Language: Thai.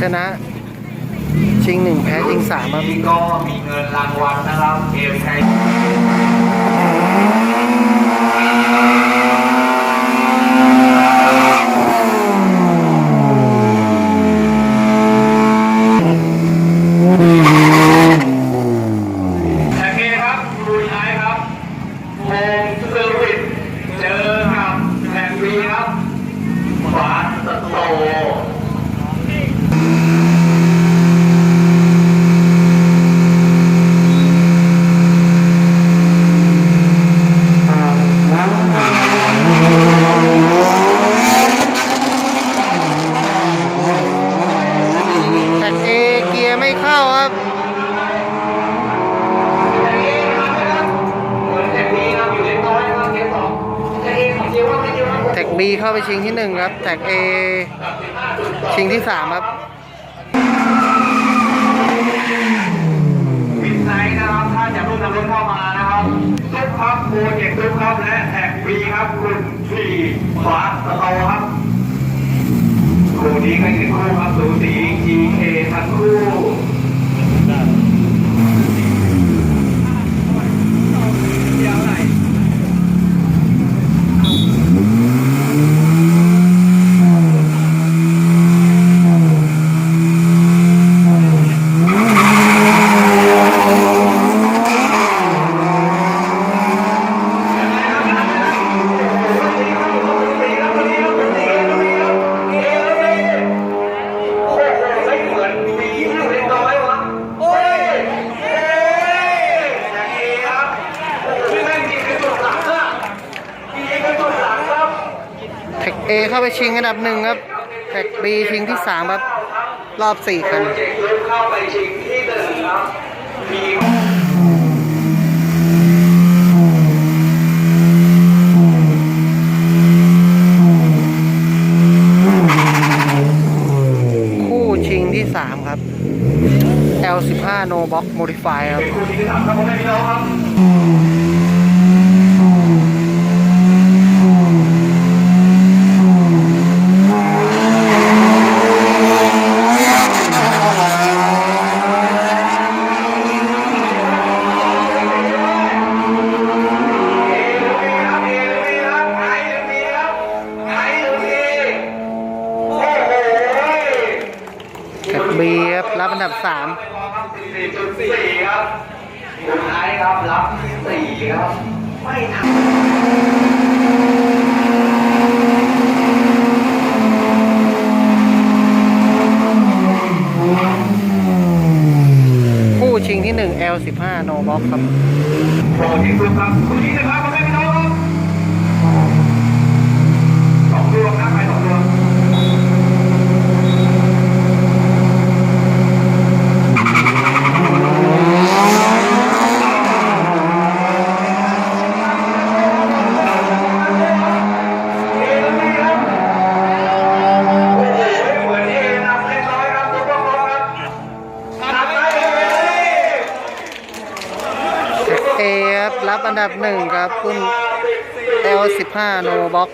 ชนะชิงหนึ่งแพ้ชิงสามครับนี่ก็มีเงินรางวัลนะครับเกมไทยโอเคครับคุยท้ายครับโฮมเซอร์วิสเจอกับแบงบีครับฟาสโต แท็กเอเกียร์ไม่เข้าครับ แท็กบีเข้าไปชิงที่หนึ่งครับ แท็กเอชิงที่สามครับวินไนนะครับถ้าอยากร่วมนำรถเข้ามานะครับซุปครับโปรเจกต์ซุปครับและแท็กบีครับคุณสี่ขวาสโตครับคู่นี้ก็คือคู่ครับสูสี GK ทั้งคู่ เอเข้าไปชิงอันดับหนึ่งครับแท็กบีชิงที่สามครับ รอบสี่คันเข้าไปชิงที่หนึ่งครับมีคู่ชิงที่สามครับ L15 No Box Modify ครับ เป็นคู่ที่สามครับผมแม่พี่น้องครับแท็กบีครับรับอันดับสาม4.4ครับสุดท้ายครับรับ4ครับ ไม่ทันคู่ชิงที่หนึ่ง L15 No Box ครับโปรเจกต์สุดครับคุณนี้นะครับพ่อแม่พี่น้อง เอครับรับอันดับหนึ่งครับรุ่น L15 No Box